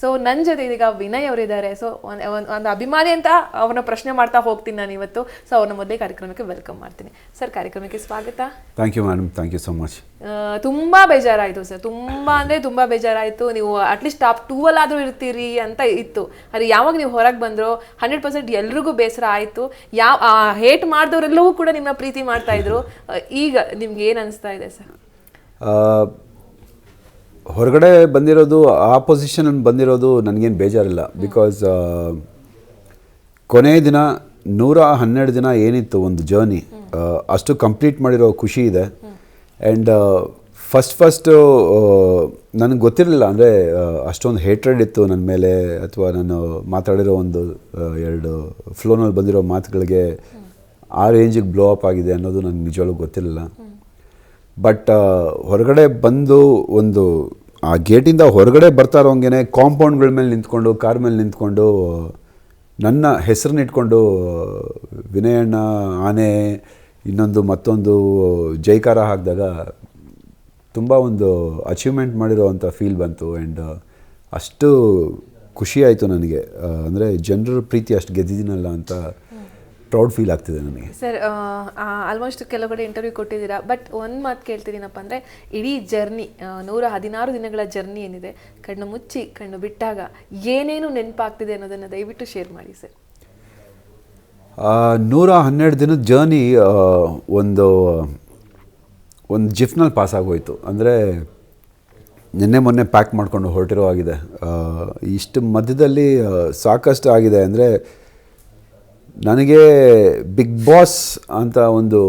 So ನನ್ನ ಜೊತೆ ಇದೀಗ ವಿನಯ್ ಅವರಿದ್ದಾರೆ. ಸೊ ಒಂದು ಅಭಿಮಾನಿ ಅಂತ ಅವನ ಪ್ರಶ್ನೆ ಮಾಡ್ತಾ ಹೋಗ್ತೀನಿ ನಾನು ಇವತ್ತು. ಸೊ ಅವ್ರನ್ನ ಮೊದಲೇ ಕಾರ್ಯಕ್ರಮಕ್ಕೆ ವೆಲ್ಕಮ್ ಮಾಡ್ತೀನಿ. ಸರ್ ಕಾರ್ಯಕ್ರಮಕ್ಕೆ ಸ್ವಾಗತ. Thank you madam thank you so much ತುಂಬಾ ಬೇಜಾರಾಯಿತು ಸರ್ ತುಂಬಾ ಅಂದ್ರೆ ತುಂಬಾ ಬೇಜಾರಾಯಿತು. ನೀವು ಅಟ್ಲೀಸ್ಟ್ ಟಾಪ್ ಟೂ ಅಲ್ಲಾದ್ರೂ ಇರ್ತೀರಿ ಅಂತ ಇತ್ತು. ಆದರೆ ಯಾವಾಗ ನೀವು ಹೊರಗೆ ಬಂದ್ರೋ ಹಂಡ್ರೆಡ್ ಪರ್ಸೆಂಟ್ ಎಲ್ರಿಗೂ ಬೇಸರ ಆಯಿತು. ಯಾವ ಹೇಟ್ ಮಾಡಿದವರೆಲ್ಲವೂ ಕೂಡ ನಿಮ್ಮ ಪ್ರೀತಿ ಮಾಡ್ತಾ ಇದ್ರು. ಈಗ ನಿಮ್ಗೆ ಏನು ಅನಿಸ್ತಾ ಇದೆ ಸರ್ ಹೊರಗಡೆ ಬಂದಿರೋದು, ಆ ಪೊಸಿಷನ್ ಬಂದಿರೋದು ನನಗೇನು ಬೇಜಾರಿಲ್ಲ. ಬಿಕಾಸ್ ಕೊನೆಯ ದಿನ ನೂರ ಹನ್ನೆರಡು ದಿನ ಏನಿತ್ತು ಒಂದು ಜರ್ನಿ ಅಷ್ಟು ಕಂಪ್ಲೀಟ್ ಮಾಡಿರೋ ಖುಷಿ ಇದೆ. ಆ್ಯಂಡ್ ಫಸ್ಟ್ ಫಸ್ಟು ನನಗೆ ಗೊತ್ತಿರಲಿಲ್ಲ. ಅಂದರೆ ಅಷ್ಟೊಂದು ಹೇಟ್ರೆಡ್ ಇತ್ತು ನನ್ನ ಮೇಲೆ, ಅಥವಾ ನಾನು ಮಾತಾಡಿರೋ ಒಂದು ಎರಡು ಫ್ಲೋನಲ್ಲಿ ಬಂದಿರೋ ಮಾತುಗಳಿಗೆ ಆ ರೇಂಜಿಗೆ ಬ್ಲೋ ಅಪ್ ಆಗಿದೆ ಅನ್ನೋದು ನನಗೆ ನಿಜವಾಗ್ಲೂ ಗೊತ್ತಿರಲಿಲ್ಲ. ಬಟ್ ಹೊರಗಡೆ ಬಂದು ಒಂದು, ಆ ಗೇಟಿಂದ ಹೊರಗಡೆ ಬರ್ತಾ ಇರೋಂಗೆ ಕಾಂಪೌಂಡ್ಗಳ ಮೇಲೆ ನಿಂತ್ಕೊಂಡು ಕಾರ್ ಮೇಲೆ ನಿಂತ್ಕೊಂಡು, ನನ್ನ ಹೆಸರನ್ನ ಇಟ್ಕೊಂಡು, ವಿನಯಣ್ಣ, ಆನೆ, ಇನ್ನೊಂದು ಮತ್ತೊಂದು, ಜೈಕಾರ ಹಾಕಿದಾಗ ತುಂಬ ಒಂದು ಅಚೀವ್ಮೆಂಟ್ ಮಾಡಿರೋವಂಥ ಫೀಲ್ ಬಂತು. ಆ್ಯಂಡ್ ಅಷ್ಟು ಖುಷಿ ಆಯಿತು ನನಗೆ. ಅಂದರೆ ಜನರ ಪ್ರೀತಿ ಅಷ್ಟು ಗೆದ್ದಿದ್ದೀನಲ್ಲ ಅಂತ ಪ್ರೌಡ್ ಫೀಲ್ ಆಗ್ತಿದೆ ನನಗೆ. ಸರ್ ಆಲ್ಮೋಸ್ಟ್ ಕೆಲವು ಕಡೆ ಇಂಟರ್ವ್ಯೂ ಕೊಟ್ಟಿದ್ದೀರಾ? ಬಟ್ ಒಂದು ಮಾತು ಕೇಳ್ತಿದ್ದೀನಪ್ಪ ಅಂದರೆ ಇಡೀ ಜರ್ನಿ ನೂರ ಹದಿನಾರು ದಿನಗಳ ಜರ್ನಿ ಏನಿದೆ? ಕಣ್ಣು ಮುಚ್ಚಿ ಕಣ್ಣು ಬಿಟ್ಟಾಗ ಏನೇನು ನೆನಪಾಗ್ತಿದೆ ಅನ್ನೋದನ್ನು ದಯವಿಟ್ಟು ಶೇರ್ ಮಾಡಿ ಸರ್ ನೂರ ಹನ್ನೆರಡು ದಿನದ ಜರ್ನಿ ಒಂದು ಒಂದು ಜಿಫ್ನಲ್ಲಿ ಪಾಸ್ ಆಗೋಯ್ತು. ಅಂದರೆ ನಿನ್ನೆ ಮೊನ್ನೆ ಪ್ಯಾಕ್ ಮಾಡ್ಕೊಂಡು ಹೊರಟಿರೋ ಆಗಿದೆ. ಇಷ್ಟು ಮಧ್ಯದಲ್ಲಿ ಸಾಕಷ್ಟು ಆಗಿದೆ. ಅಂದರೆ ನನಗೆ ಬಿಗ್ ಬಾಸ್ ಅಂತ ಒಂದು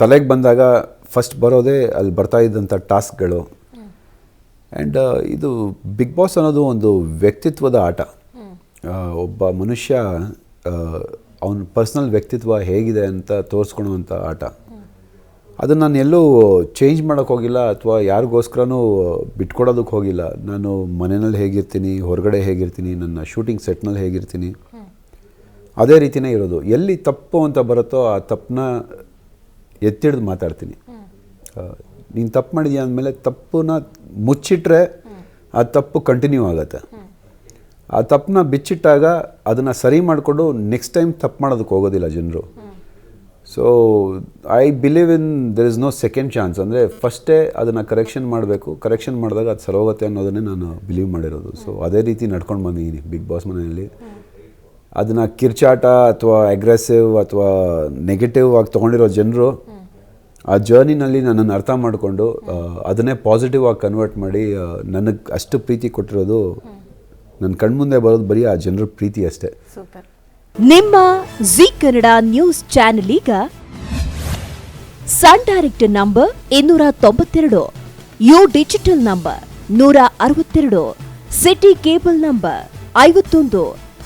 ತಲೆಗೆ ಬಂದಾಗ ಫಸ್ಟ್ ಬರೋದೇ ಅಲ್ಲಿ ಬರ್ತಾ ಇದ್ದಂಥ ಟಾಸ್ಕ್ಗಳು ಆ್ಯಂಡ್ ಇದು ಬಿಗ್ ಬಾಸ್ ಅನ್ನೋದು ಒಂದು ವ್ಯಕ್ತಿತ್ವದ ಆಟ. ಒಬ್ಬ ಮನುಷ್ಯ ಅವನ ಪರ್ಸ್ನಲ್ ವ್ಯಕ್ತಿತ್ವ ಹೇಗಿದೆ ಅಂತ ತೋರಿಸ್ಕೊಳುವಂಥ ಆಟ. ಅದನ್ನು ನಾನು ಎಲ್ಲೂ ಚೇಂಜ್ ಮಾಡೋಕ್ಕೆ ಹೋಗಿಲ್ಲ ಅಥವಾ ಯಾರಿಗೋಸ್ಕರನೂ ಬಿಟ್ಕೊಡೋದಕ್ಕೆ ಹೋಗಿಲ್ಲ. ನಾನು ಮನೆಯಲ್ಲಿ ಹೇಗಿರ್ತೀನಿ, ಹೊರಗಡೆ ಹೇಗಿರ್ತೀನಿ, ನನ್ನ ಶೂಟಿಂಗ್ ಸೆಟ್ನಲ್ಲಿ ಹೇಗಿರ್ತೀನಿ. ಅದೇ ರೀತಿನೇ ಇರೋದು. ಎಲ್ಲಿ ತಪ್ಪು ಅಂತ ಬರುತ್ತೋ ಆ ತಪ್ಪನ್ನ ಎತ್ತಿಡ್ದು ಮಾತಾಡ್ತೀನಿ. ನೀನು ತಪ್ಪು ಮಾಡಿದ್ಯಾ ಅಂದಮೇಲೆ ತಪ್ಪನ್ನ ಮುಚ್ಚಿಟ್ರೆ ಆ ತಪ್ಪು ಕಂಟಿನ್ಯೂ ಆಗುತ್ತೆ. ಆ ತಪ್ಪನ್ನ ಬಿಚ್ಚಿಟ್ಟಾಗ ಅದನ್ನು ಸರಿ ಮಾಡಿಕೊಂಡು ನೆಕ್ಸ್ಟ್ ಟೈಮ್ ತಪ್ಪು ಮಾಡೋದಕ್ಕೆ ಹೋಗೋದಿಲ್ಲ ಜನರು. So I believe in there is no second chance ಅಂದರೆ ಫಸ್ಟೇ ಅದನ್ನು ಕರೆಕ್ಷನ್ ಮಾಡಬೇಕು. ಕರೆಕ್ಷನ್ ಮಾಡಿದಾಗ ಅದು ಸರೋಗತ್ತೆ ಅನ್ನೋದನ್ನೇ ನಾನು ಬಿಲೀವ್ ಮಾಡಿರೋದು. ಸೊ ಅದೇ ರೀತಿ ನಡ್ಕೊಂಡು ಬಂದಿದ್ದೀನಿ. ಬಿಗ್ ಬಾಸ್ ಮನೆಯಲ್ಲಿ. ಅದನ್ನು ಕಿರ್ಚಾಟ ಅಥವಾ ಅಗ್ರೆಸಿವ್ ಅಥವಾ ನೆಗೆಟಿವ್ ಆಗಿ ತೊಗೊಂಡಿರೋ ಜನರು, ಆ ಜರ್ನಿನಲ್ಲಿ ನನ್ನನ್ನು ಅರ್ಥ ಮಾಡಿಕೊಂಡು ಅದನ್ನೇ ಪಾಸಿಟಿವ್ ಆಗಿ ಕನ್ವರ್ಟ್ ಮಾಡಿ ನನಗೆ ಅಷ್ಟು ಪ್ರೀತಿ ಕೊಟ್ಟಿರೋದು ನನ್ನ ಕಣ್ಮುಂದೆ ಬರೋದು ಬರೀ ಆ ಜನರ ಪ್ರೀತಿ ಅಷ್ಟೇ. ನಿಮ್ಮ ಜಿ ಕನ್ನಡ ನ್ಯೂಸ್ ಚಾನೆಲ್ ಈಗ ಸನ್ ಡೈರೆಕ್ಟ್ ನಂಬರ್ ಇನ್ನೂರ ತೊಂಬತ್ತೆರಡು, ಯು ಡಿಜಿಟಲ್ ನಂಬರ್ ನೂರ ಅರವತ್ತೆರಡು, ಸಿಟಿ ಕೇಬಲ್ ನಂಬರ್ ಐವತ್ತೊಂದು.